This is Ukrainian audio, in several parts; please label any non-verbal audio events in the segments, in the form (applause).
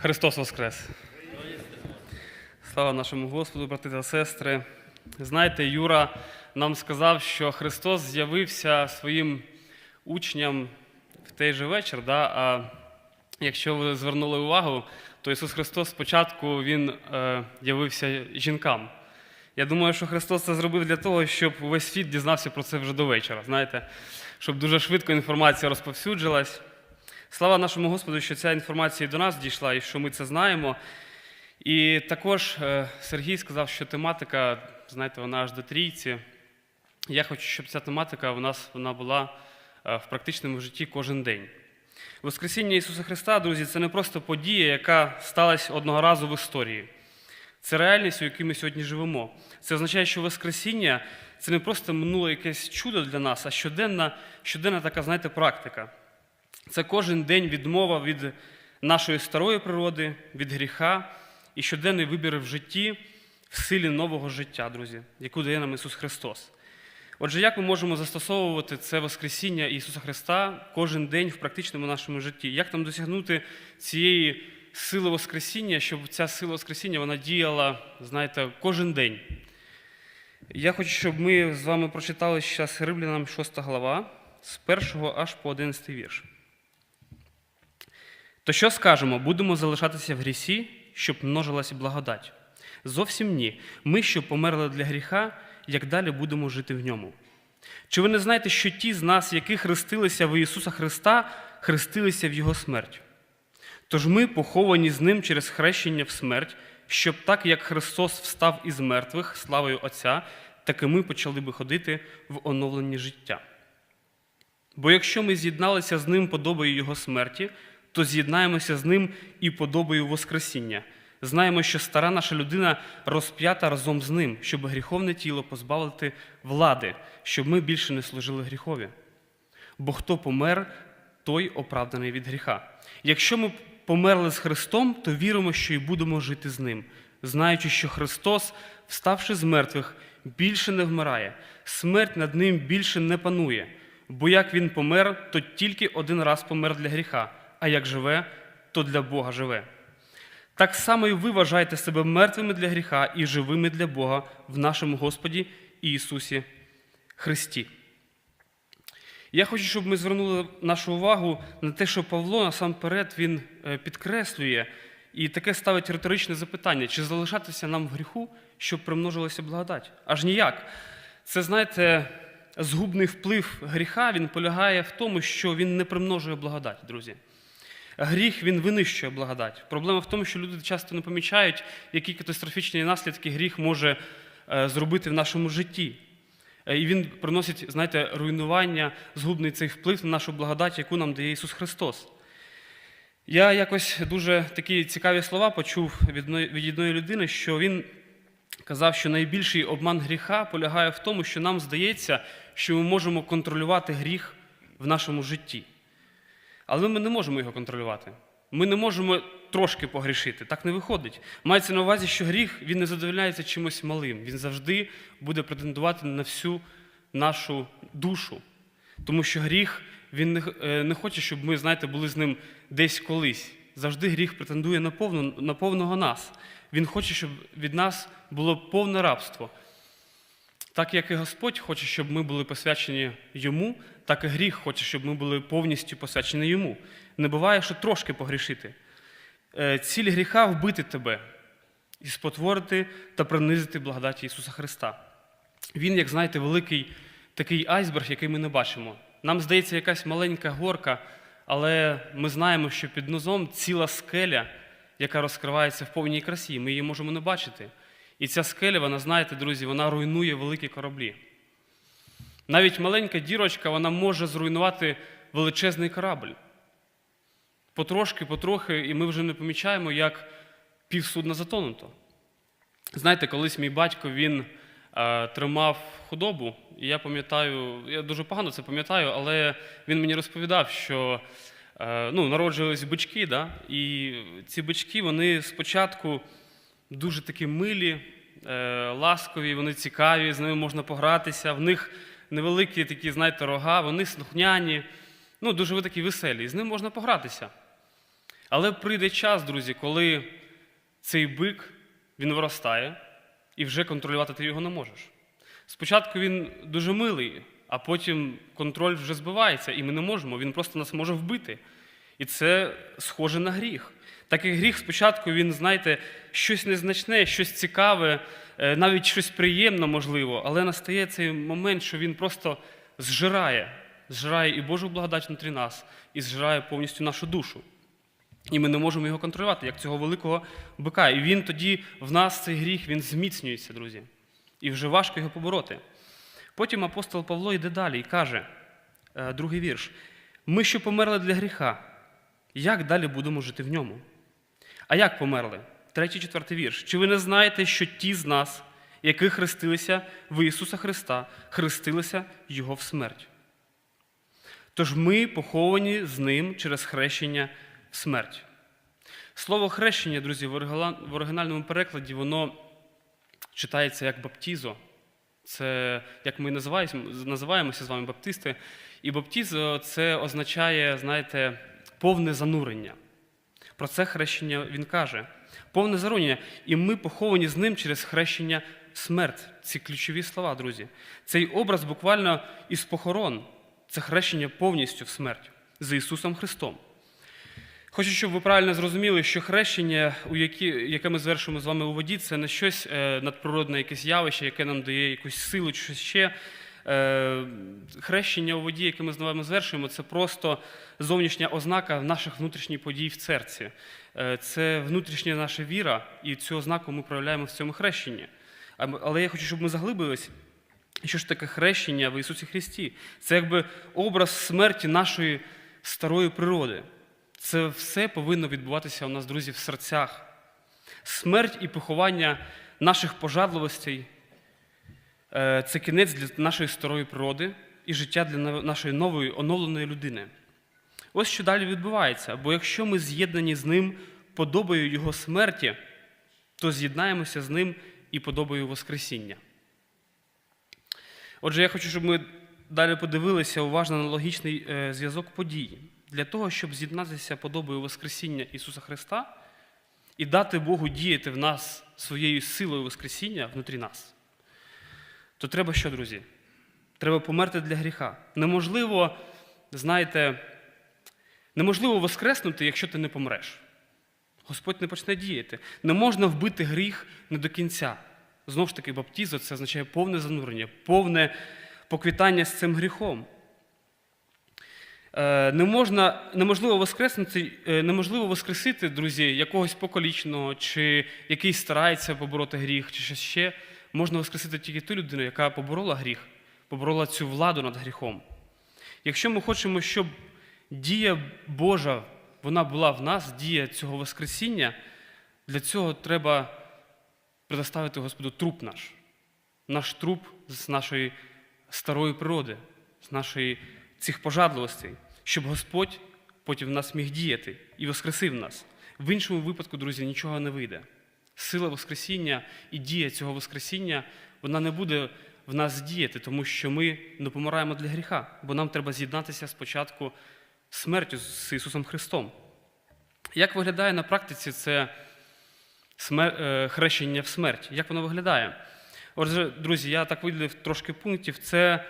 Христос Воскрес! Слава нашому Господу, брати та сестри. Знаєте, Юра нам сказав, що Христос з'явився своїм учням в той же вечір. Да? А якщо ви звернули увагу, то Ісус Христос спочатку Він е, явився жінкам. Я думаю, що Христос це зробив для того, щоб весь світ дізнався про це вже до вечора. Знаєте, щоб дуже швидко інформація розповсюджилась. Слава нашому Господу, що ця інформація до нас дійшла і що ми це знаємо. І також е, Сергій сказав, що тематика, знаєте, вона аж до трійці. Я хочу, щоб ця тематика у нас вона була е, в практичному житті кожен день. Воскресіння Ісуса Христа, друзі, це не просто подія, яка сталася одного разу в історії. Це реальність, у якій ми сьогодні живемо. Це означає, що Воскресіння це не просто минуле якесь чудо для нас, а щоденна, щоденна така, знаєте, практика. Це кожен день відмова від нашої старої природи, від гріха і щоденний вибір в житті в силі нового життя, друзі, яку дає нам Ісус Христос. Отже, як ми можемо застосовувати це Воскресіння Ісуса Христа кожен день в практичному нашому житті? Як нам досягнути цієї сили Воскресіння, щоб ця сила Воскресіння вона діяла, знаєте, кожен день? Я хочу, щоб ми з вами прочитали зараз Римлянам 6 глава, з 1 аж по 11 вірш. То що скажемо? Будемо залишатися в грісі, щоб множилася благодать? Зовсім ні. Ми, що померли для гріха, як далі будемо жити в ньому. Чи ви не знаєте, що ті з нас, які хрестилися в Ісуса Христа, хрестилися в Його смерть? Тож ми поховані з Ним через хрещення в смерть, щоб так, як Христос встав із мертвих славою Отця, так і ми почали би ходити в оновленні життя. Бо якщо ми з'єдналися з Ним подобою Його смерті, то з'єднаємося з Ним і подобою Воскресіння. Знаємо, що стара наша людина розп'ята разом з ним, щоб гріховне тіло позбавити влади, щоб ми більше не служили гріхові. Бо хто помер, той оправданий від гріха. Якщо ми померли з Христом, то віримо, що і будемо жити з Ним, знаючи, що Христос, вставши з мертвих, більше не вмирає, смерть над ним більше не панує. Бо як він помер, то тільки один раз помер для гріха, а як живе, то для Бога живе. Так само і ви вважаєте себе мертвими для гріха і живими для Бога в нашому Господі Ісусі Христі. Я хочу, щоб ми звернули нашу увагу на те, що Павло насамперед він е, підкреслює і таке ставить риторичне запитання: чи залишатися нам в гріху, щоб примножилася благодать? Аж ніяк. Це, знаєте, згубний вплив гріха він полягає в тому, що він не примножує благодать, друзі. Гріх він винищує благодать. Проблема в тому, що люди часто не помічають, які катастрофічні наслідки гріх може е, зробити в нашому житті. Е, І він приносить, знаєте, руйнування, згубний цей вплив на нашу благодать, яку нам дає Ісус Христос. Я якось дуже такі цікаві слова почув від одної людини, що він казав, що найбільший обман гріха полягає в тому, що нам здається, що ми можемо контролювати гріх в нашому житті. Але ми не можемо його контролювати. Ми не можемо трошки погрішити. Так не виходить. Мається на увазі, що гріх він не задовольняється чимось малим. Він завжди буде претендувати на всю нашу душу. Тому що гріх він не, е, хоче, щоб ми, знаєте, були з ним десь колись. Завжди гріх претендує на, повну, на повного нас. Він хоче, щоб від нас було повне рабство. Так як і Господь хоче, щоб ми були посвячені йому, так і гріх хоче, щоб ми були повністю посвячені йому. Не буває, що трошки погрішити. Е, Ціль гріха вбити тебе і спотворити та принизити благодаті Ісуса Христа. Він, як знаєте, великий такий айсберг, який ми не бачимо. Нам здається, якась маленька горка, але ми знаємо, що під низом ціла скеля, яка розкривається в повній красі. Ми її можемо не бачити. І ця скеля, вона, знаєте, друзі, вона руйнує великі кораблі. Навіть маленька дірочка вона може зруйнувати величезний корабль. Потрошки, потрохи, і ми вже не помічаємо, як півсудна затонуто. Знаєте, колись мій батько він е, тримав худобу, і я пам'ятаю, я дуже погано це пам'ятаю, але він мені розповідав, що е, ну, народжувались бички, да? і ці бички вони спочатку дуже такі милі, е, ласкові, вони цікаві, з ними можна погратися. В них невеликі такі, знаєте, рога, вони слухняні, ну, дуже ви такі веселі, і з ними можна погратися. Але прийде час, друзі, коли цей бик він виростає і вже контролювати ти його не можеш. Спочатку він дуже милий, а потім контроль вже збивається, і ми не можемо, він просто нас може вбити. І це схоже на гріх. Так як гріх спочатку він, знаєте, щось незначне, щось цікаве, навіть щось приємне, можливо, але настає цей момент, що він просто зжирає, зжирає і Божу благодать внутрі нас, і зжирає повністю нашу душу. І ми не можемо його контролювати, як цього великого бика. І він тоді в нас цей гріх він зміцнюється, друзі. І вже важко його побороти. Потім апостол Павло йде далі і каже, е, другий вірш: ми, що померли для гріха, як далі будемо жити в ньому? А як померли? Третій, четвертий вірш. Чи ви не знаєте, що ті з нас, які хрестилися в Ісуса Христа, хрестилися Його в смерть? Тож ми поховані з Ним через хрещення в смерть. Слово хрещення, друзі, в оригінальному перекладі воно читається як баптізо. Це, як ми називаємося, з вами баптисти. І баптізо це означає, знаєте, повне занурення. Про це хрещення він каже. Повне занурення. І ми поховані з ним через хрещення смерть. Ці ключові слова, друзі. Цей образ буквально із похорон. Це хрещення повністю в смерть з Ісусом Христом. Хочу, щоб ви правильно зрозуміли, що хрещення, у які, яке ми звершуємо з вами у воді, це не щось е, надприродне, якесь явище, яке нам дає якусь силу чи щось ще. Е, Хрещення у воді, яке ми з вами звершуємо, це просто зовнішня ознака наших внутрішніх подій в серці. Е, Це внутрішня наша віра, і цю ознаку ми проявляємо в цьому хрещенні. Але я хочу, щоб ми заглибились. Що ж таке хрещення в Ісусі Христі? Це якби образ смерті нашої старої природи. Це все повинно відбуватися у нас, друзі, в серцях. Смерть і поховання наших пожадливостей це кінець для нашої старої природи і життя для нашої нової оновленої людини. Ось що далі відбувається. Бо якщо ми з'єднані з ним подобою Його смерті, то з'єднаємося з ним і подобою Воскресіння. Отже, я хочу, щоб ми далі подивилися уважно на логічний е, зв'язок подій. Для того, щоб з'єднатися подобою Воскресіння Ісуса Христа і дати Богу діяти в нас своєю силою Воскресіння внутрі нас, то треба що, друзі? Треба померти для гріха. Неможливо, знаєте, неможливо воскреснути, якщо ти не помреш. Господь не почне діяти. Не можна вбити гріх не до кінця. Знову ж таки, баптізо це означає повне занурення, повне поквітання з цим гріхом. Е, Не можна, неможливо воскреснути, е, неможливо воскресити, друзі, якогось покаліченого, чи який старається побороти гріх, чи щось ще. Можна воскресити тільки ту людину, яка поборола гріх, поборола цю владу над гріхом. Якщо ми хочемо, щоб дія Божа вона була в нас, дія цього Воскресіння, для цього треба предоставити Господу труп наш, наш труп з нашої старої природи, з нашої цих пожадливостей, щоб Господь потім в нас міг діяти і воскресив нас. В іншому випадку, друзі, нічого не вийде. Сила Воскресіння і дія цього Воскресіння, вона не буде в нас діяти, тому що ми не помираємо для гріха, бо нам треба з'єднатися спочатку смертю з Ісусом Христом. Як виглядає на практиці це смер... е, хрещення в смерть? Як воно виглядає? Отже, друзі, я так виділив трошки пунктів. Це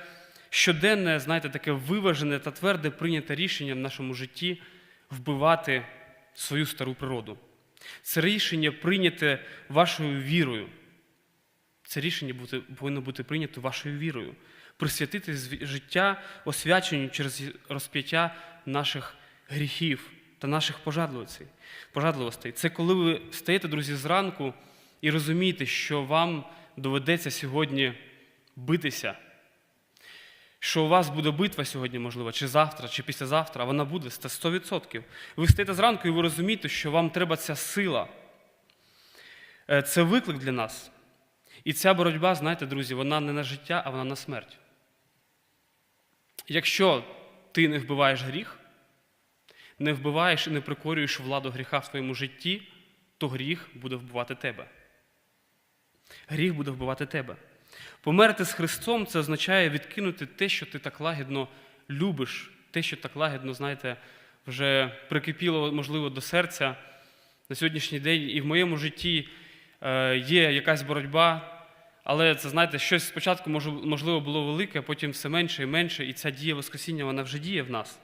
щоденне, знаєте, таке виважене та тверде прийняте рішення в нашому житті вбивати свою стару природу. Це рішення прийняте вашою вірою. Це рішення повинно бути прийнято вашою вірою. Присвятити життя освяченню через розп'яття наших гріхів та наших пожадливостей. Це коли ви встаєте, друзі, зранку і розумієте, що вам доведеться сьогодні битися. Що у вас буде битва сьогодні, можливо, чи завтра, чи післязавтра, вона буде 100%. Ви встаєте зранку і ви розумієте, що вам треба ця сила. Е, Це виклик для нас. І ця боротьба, знаєте, друзі, вона не на життя, а вона на смерть. Якщо ти не вбиваєш гріх, не вбиваєш і не прикорюєш владу гріха в твоєму житті, то гріх буде вбивати тебе. Гріх буде вбивати тебе. Померти з Христом це означає відкинути те, що ти так лагідно любиш, те, що так лагідно, знаєте, вже прикипіло, можливо, до серця на сьогоднішній день, і в моєму житті е, є якась боротьба, але це, знаєте, щось спочатку можливо було велике, а потім все менше і менше, і ця дія Воскресіння вона вже діє в нас.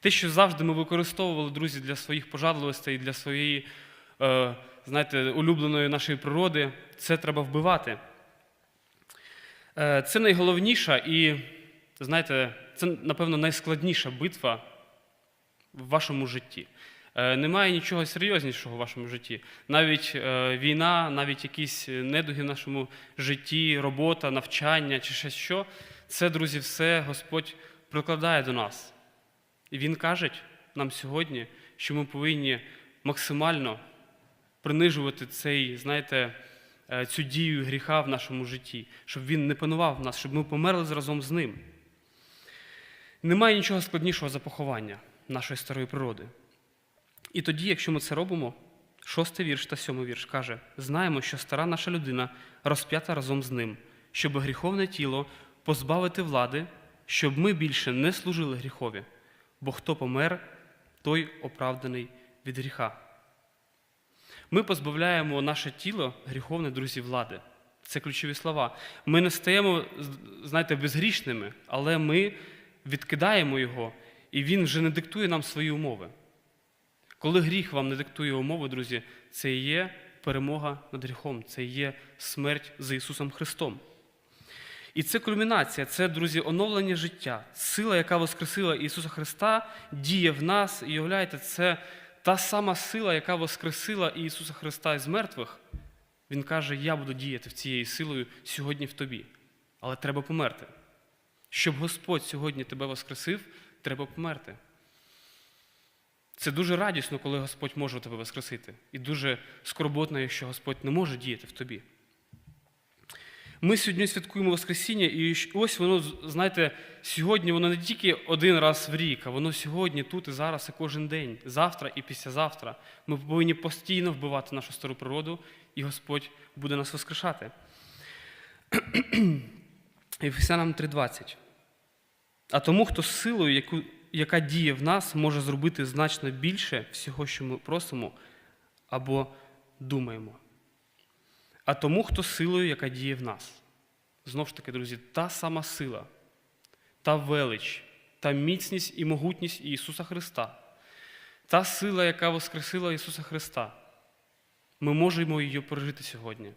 Те, що завжди ми використовували, друзі, для своїх пожадливостей, для своєї, е, знаєте, улюбленої нашої природи, це треба вбивати. Е, Це найголовніша і, знаєте, це, напевно, найскладніша битва в вашому житті. Е, Немає нічого серйознішого в вашому житті. Навіть е, війна, навіть якісь недуги в нашому житті, робота, навчання чи щось що, це, друзі, все Господь прикладає до нас. І Він каже нам сьогодні, що ми повинні максимально принижувати цей, знаєте, цю дію гріха в нашому житті, щоб він не панував в нас, щоб ми померли разом з ним. Немає нічого складнішого за поховання нашої старої природи. І тоді, якщо ми це робимо, шостий вірш та сьомий вірш каже: знаємо, що стара наша людина розп'ята разом з ним, щоб гріховне тіло позбавити влади, щоб ми більше не служили гріхові, бо хто помер, той оправданий від гріха. Ми позбавляємо наше тіло гріховне, друзі, влади. Це ключові слова. Ми не стаємо, знаєте, безгрішними, але ми відкидаємо його, і він вже не диктує нам свої умови. Коли гріх вам не диктує умови, друзі, це і є перемога над гріхом, це і є смерть за Ісусом Христом. І це кульмінація, це, друзі, оновлення життя. Сила, яка воскресила Ісуса Христа, діє в нас. І уявляєте, це та сама сила, яка воскресила Ісуса Христа із мертвих. Він каже: Я буду діяти в цією силою сьогодні в тобі. Але треба померти. Щоб Господь сьогодні тебе воскресив, треба померти. Це дуже радісно, коли Господь може тебе воскресити. І дуже скорботно, якщо Господь не може діяти в тобі. Ми сьогодні святкуємо Воскресіння, і ось воно, знаєте, сьогодні воно не тільки один раз в рік, а воно сьогодні, тут і зараз, і кожен день, завтра і післязавтра. Ми повинні постійно вбивати нашу стару природу, і Господь буде нас воскрешати. (clears throat) Ефесянам 3:20. А тому, хто з силою, яку, яка діє в нас, може зробити значно більше всього, що ми просимо або думаємо. А тому, хто силою, яка діє в нас. Знову ж таки, друзі, та сама сила, та велич, та міцність і могутність Ісуса Христа, та сила, яка воскресила Ісуса Христа. Ми можемо її пережити сьогодні.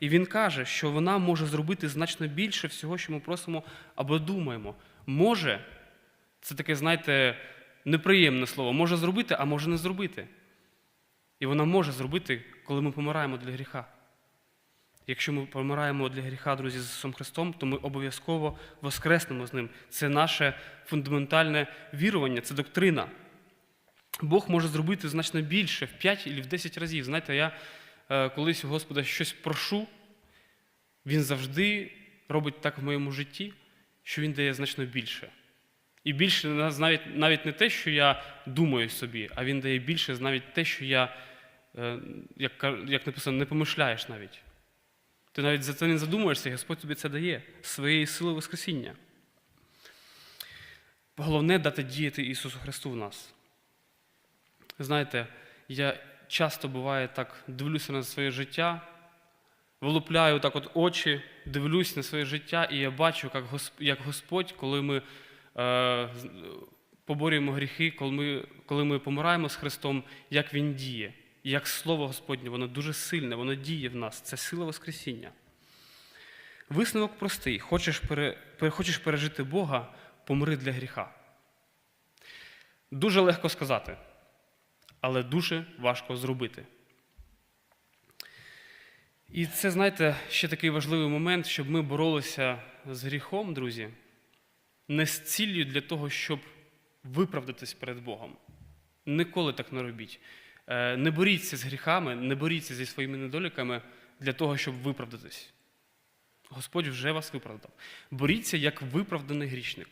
І Він каже, що вона може зробити значно більше всього, що ми просимо або думаємо. Може, це таке, знаєте, неприємне слово, може зробити, а може не зробити. І вона може зробити, коли ми помираємо для гріха. Якщо ми помираємо для гріха, друзі, з Ісусом Христом, то ми обов'язково воскреснемо з Ним. Це наше фундаментальне вірування, це доктрина. Бог може зробити значно більше, в 5 або в 10 разів. Знаєте, я е, колись у Господа щось прошу, Він завжди робить так в моєму житті, що Він дає значно більше. І більше навіть, навіть не те, що я думаю собі, а Він дає більше навіть те, що я, е, як, як написано, не помишляєш навіть. Ти навіть за це не задумуєшся, Господь тобі це дає своєї сили Воскресіння. Головне дати діяти Ісусу Христу в нас. Знаєте, я часто буває так дивлюся на своє життя, вилупляю так от очі, дивлюсь на своє життя, і я бачу, як Господь, коли ми е, поборюємо гріхи, коли ми, коли ми помираємо з Христом, як Він діє. Як Слово Господнє, воно дуже сильне, воно діє в нас. Це сила Воскресіння. Висновок простий. Хочеш, пере- хочеш пережити Бога, помри для гріха. Дуже легко сказати, але дуже важко зробити. І це, знаєте, ще такий важливий момент, щоб ми боролися з гріхом, друзі, не з ціллю для того, щоб виправдатись перед Богом. Ніколи так не робіть. Е, Не боріться з гріхами, не боріться зі своїми недоліками для того, щоб виправдатись. Господь вже вас виправдав. Боріться як виправданий грішник.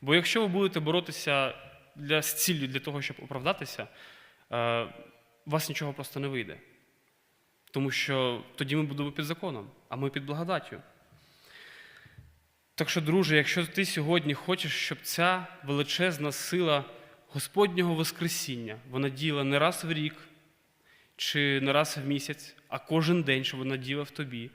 Бо якщо ви будете боротися для, з ціллю для того, щоб оправдатися, е, у вас нічого просто не вийде. Тому що тоді ми будемо під законом, а ми під благодаттю. Так що, друже, якщо ти сьогодні хочеш, щоб ця величезна сила Господнього Воскресіння. Вона діяла не раз в рік чи не раз в місяць, а кожен день, щоб вона діяла в тобі.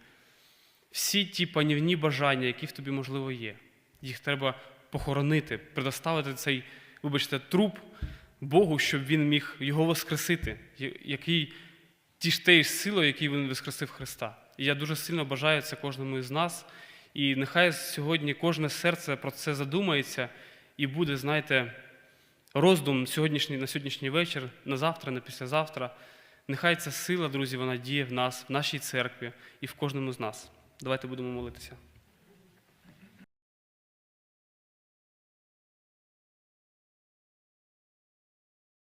Всі ті панівні бажання, які в тобі, можливо, є, їх треба похоронити, предоставити цей, вибачте, труп Богу, щоб він міг його воскресити, який ті ж теї силою, який він воскресив Христа. І я дуже сильно бажаю це кожному із нас. І нехай сьогодні кожне серце про це задумається і буде, знаєте, роздум сьогоднішній, на сьогоднішній вечір, на завтра, на післязавтра. Нехай ця сила, друзі, вона діє в нас, в нашій церкві і в кожному з нас. Давайте будемо молитися.